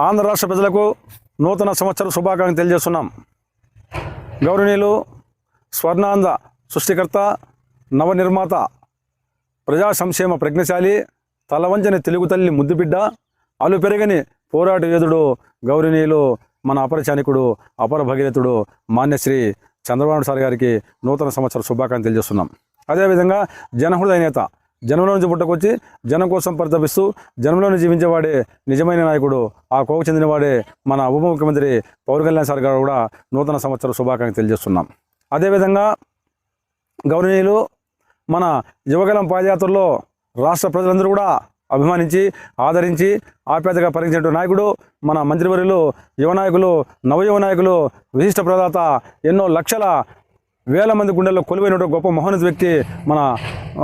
ఆంధ్ర రాష్ట్ర ప్రజలకు నూతన సంవత్సర శుభాకాంక్షలు తెలియజేస్తున్నాం. గౌరవనీయులు స్వర్ణాంధ్ర సృష్టికర్త నవనిర్మాత ప్రజా సంక్షేమ ప్రజ్ఞశాలి తలవంచని తెలుగు తల్లి ముద్దుబిడ్డ అలు పెరగని పోరాట యోధుడు గౌరవనీయులు మన అపరచానికుడు అపర భగీరథుడు మాన్యశ్రీ చంద్రబాబు సార్ గారికి నూతన సంవత్సర శుభాకాంక్షలు తెలియజేస్తున్నాం. అదేవిధంగా జనహృదయ నేత జనంలో నుంచి పుట్టుకొచ్చి జనం కోసం పరితపిస్తూ జనంలోనే జీవించేవాడే నిజమైన నాయకుడు ఆ కోవకు చెందినవాడే మన ఉప ముఖ్యమంత్రి పవన్ కళ్యాణ్ సార్ గారు కూడా నూతన సంవత్సర శుభాకాంక్షలు తెలియజేస్తున్నాం. అదేవిధంగా గౌరవనీయులు మన యువగలం పాదయాత్రలో రాష్ట్ర ప్రజలందరూ కూడా అభిమానించి ఆదరించి ఆప్యాతగా పరిగణించిన నాయకుడు మన మంత్రివర్యులు యువ నాయకులు నవయువ నాయకులు విశిష్ట ప్రదాత ఎన్నో లక్షల వేల మంది గుండెల్లో కొలువైన గొప్ప మహోన్నత వ్యక్తి మన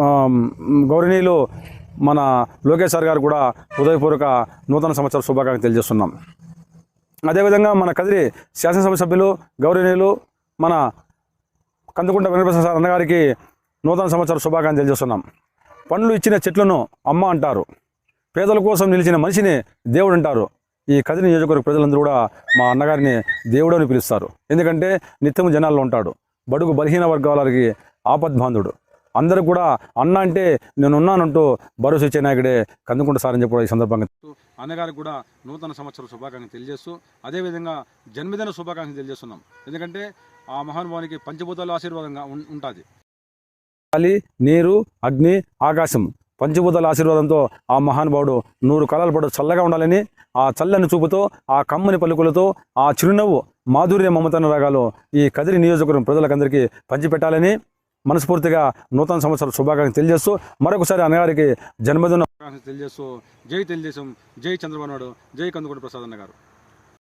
ఆమ్, గౌరవనీయులు మన లోకేష్ సార్ గారు కూడా హృదయపూర్వక నూతన సంవత్సర శుభాకాంక్షలు తెలియజేస్తున్నాం. అదేవిధంగా మన కదిరి శాసనసభ సభ్యులు గౌరవనీయులు మన కందుకుంట వెంకటప్రసాద్ సార్ అన్నగారికి నూతన సంవత్సర శుభాకాంక్షలు తెలియజేస్తున్నాం. పండ్లు ఇచ్చిన చెట్లను అమ్మ అంటారు. పేదల కోసం నిలిచిన మనిషిని దేవుడు అంటారు. ఈ కదిరి నియోజకవర్గ ప్రజలందరూ కూడా మా అన్నగారిని దేవుడు అని పిలుస్తారు. ఎందుకంటే నిత్యం జనాల్లో ఉంటాడు. బడుగు బలహీన వర్గాలకి ఆపద్బాంధుడు. అందరూ కూడా అన్న అంటే నేను ఉన్నానంటూ భరోసా ఇచ్చే నాయకుడే కందుకుంట సార్ అని చెప్పి ఈ సందర్భంగా అన్నగారికి కూడా నూతన సంవత్సర శుభాకాంక్షలు తెలియజేస్తూ అదేవిధంగా జన్మదిన శుభాకాంక్షలు తెలియజేస్తున్నాం. ఎందుకంటే ఆ మహానుభావానికి పంచభూతాల ఆశీర్వాదంగా ఉంటుంది. గాలి నీరు అగ్ని ఆకాశం పంచభూతాల ఆశీర్వాదంతో ఆ మహానుభావుడు నూరు కాలాల పాటు చల్లగా ఉండాలని ఆ చల్లని చూపుతో ఆ కమ్మని పలుకులతో ఆ చిరునవ్వు మాధుర్య మమతన రాగాలు ఈ కదిరి నియోజకవర్గం ప్రజలకందరికీ పంచిపెట్టాలని మనస్ఫూర్తిగా నూతన సంవత్సర శుభాకాంక్షలు తెలియజేస్తూ మరొకసారి అన్నగారికి జన్మదిన తెలియజేస్తూ జై తెలుగుదేశం జై చంద్రబాబు నాయుడు జై కందుకోటి ప్రసాద్ అన్న గారు